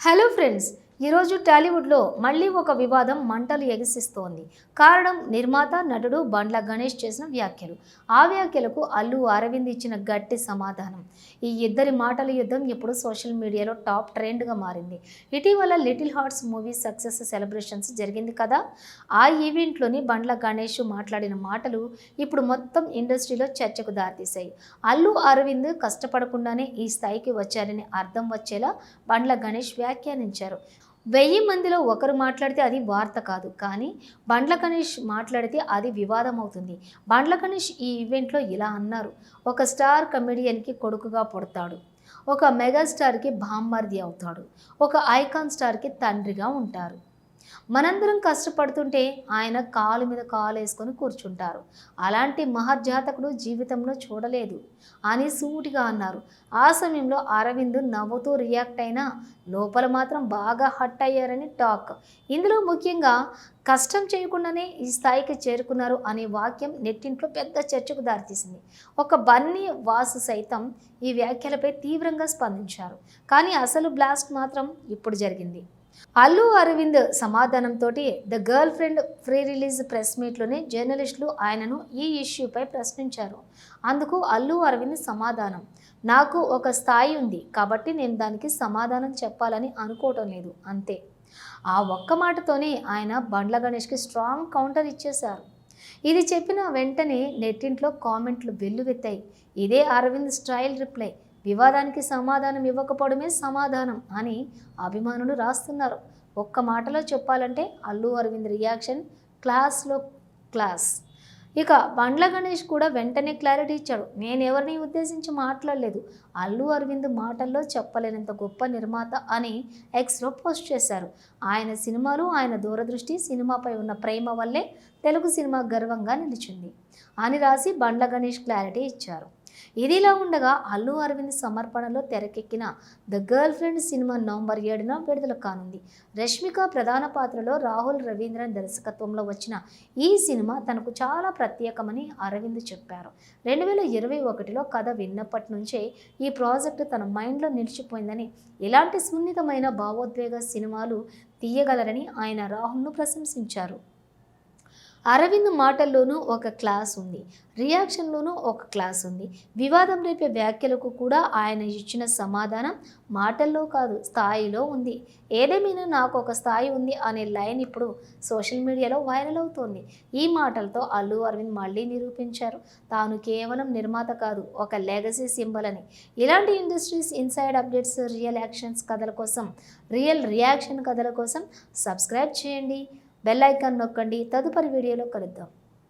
Hello friends, ఈరోజు టాలీవుడ్లో మళ్ళీ ఒక వివాదం మంటలు ఎగసిస్తోంది. కారణం నిర్మాత నటుడు బండ్ల గణేష్ చేసిన వ్యాఖ్యలు. ఆ వ్యాఖ్యలకు అల్లు అరవింద్ ఇచ్చిన గట్టి సమాధానం. ఈ ఇద్దరి మాటల యుద్ధం ఇప్పుడు సోషల్ మీడియాలో టాప్ ట్రెండ్గా మారింది. ఇటీవల little hearts movie success celebrations జరిగింది కదా? ఆ ఈవెంట్లోని బండ్ల గణేష్ మాట్లాడిన మాటలు ఇప్పుడు మొత్తం ఇండస్ట్రీలో చర్చకు దారితీశాయి. అల్లు అరవింద్ కష్టపడకుండానే ఈ స్థాయికి వచ్చారని అర్థం వచ్చేలా బండ్ల గణేష్ వ్యాఖ్యానించారు. వెయ్యి మందిలో ఒకరు మాట్లాడితే అది వార్త కాదు. కానీ బండ్ల గణేష్ మాట్లాడితే అది వివాదం అవుతుంది బండ్ల గణేష్ ఈ ఈవెంట్లో ఇలా అన్నారు. ఒక స్టార్ కమెడియన్కి కొడుకుగా పుడతాడు. ఒక మెగాస్టార్కి బామ్మర్ది అవుతాడు. ఒక ఐకాన్ స్టార్కి తండ్రిగా ఉంటారు. మనందరం కష్టపడుతుంటే ఆయన కాలు మీద కాలు వేసుకొని కూర్చుంటారు. అలాంటి మహర్జాతకుడు జీవితంలో చూడలేదు. అని సూటిగా అన్నారు. ఆ సమయంలో అరవింద్ నవ్వుతూ రియాక్ట్ అయినా లోపల మాత్రం బాగా హట్ అయ్యారని టాక్. ఇందులో ముఖ్యంగా కష్టం చేయకుండానే ఈ స్థాయికి చేరుకున్నారు అనే వాక్యం నెట్టింట్లో పెద్ద చర్చకు దారితీసింది. ఒక బన్నీ వాసు సైతం ఈ వ్యాఖ్యలపై తీవ్రంగా స్పందించారు. కానీ అసలు బ్లాస్ట్ మాత్రం ఇప్పుడు జరిగింది. అల్లు అరవింద్ సమాధానంతో the girlfriend pre release press మీట్లోనే జర్నలిస్టులు ఆయనను ఈ ఇష్యూపై ప్రశ్నించారు. అందుకు అల్లు అరవింద్ సమాధానం. నాకు ఒక స్థాయి ఉంది కాబట్టి నేను దానికి సమాధానం చెప్పాలని అనుకోవటం లేదు అంతే. ఆ ఒక్క మాటతోనే ఆయన బండ్ల గణేష్కి స్ట్రాంగ్ కౌంటర్ ఇచ్చేశారు. ఇది చెప్పిన వెంటనే నెట్టింట్లో కామెంట్లు వెల్లువెత్తాయి. ఇదే అరవింద్ స్టైల్ రిప్లై. వివాదానికి సమాధానం ఇవ్వకపోవడమే సమాధానం అని అభిమానులు రాస్తున్నారు. ఒక్క మాటలో చెప్పాలంటే అల్లు అరవింద్ రియాక్షన్ క్లాస్లో క్లాస్. ఇక బండ్ల గణేష్ కూడా వెంటనే క్లారిటీ ఇచ్చాడు. నేను ఎవరిని ఉద్దేశించి మాట్లాడలేదు. అల్లు అరవింద్ మాటల్లో చెప్పలేనంత గొప్ప నిర్మాత అని ఎక్స్లో పోస్ట్ చేశారు. ఆయన సినిమాలు ఆయన దూరదృష్టి సినిమాపై ఉన్న ప్రేమ వల్లే తెలుగు సినిమా గర్వంగా నిలిచింది అని రాసి బండ్ల గణేష్ క్లారిటీ ఇచ్చారు. ఇదిలా ఉండగా అల్లు అరవింద్ సమర్పణలో తెరకెక్కిన the girlfriend cinema November ఏడున విడుదల కానుంది. రష్మిక ప్రధాన పాత్రలో రాహుల్ రవీంద్రన్ దర్శకత్వంలో వచ్చిన ఈ సినిమా తనకు చాలా ప్రత్యేకమని అరవింద్ చెప్పారు. రెండు వేల ఇరవై ఒకటిలో కథ విన్నప్పటి నుంచే ఈ ప్రాజెక్టు తన మైండ్లో నిలిచిపోయిందని ఇలాంటి సున్నితమైన భావోద్వేగ సినిమాలు తీయగలరని ఆయన రాహుల్ను ప్రశంసించారు. అరవింద్ మాటల్లోనూ ఒక క్లాస్ ఉంది. రియాక్షన్లోనూ ఒక క్లాస్ ఉంది. వివాదం రేపే వ్యాఖ్యలకు కూడా ఆయన ఇచ్చిన సమాధానం మాటల్లో కాదు స్థాయిలో ఉంది. ఏదేమైనా నాకు ఒక స్థాయి ఉంది అనే లైన్ ఇప్పుడు సోషల్ మీడియాలో వైరల్ అవుతోంది. ఈ మాటలతో అల్లు అరవింద్ మళ్ళీ నిరూపించారు. తాను కేవలం నిర్మాత కాదు ఒక లెగసీ సింబల్ అని. ఇలాంటి industries inside updates real actions కథల కోసం రియల్ రియాక్షన్ కథల కోసం సబ్స్క్రైబ్ చేయండి. బెల్ ఐకాన్ నొక్కండి. తదుపరి వీడియోలో కలుద్దాం.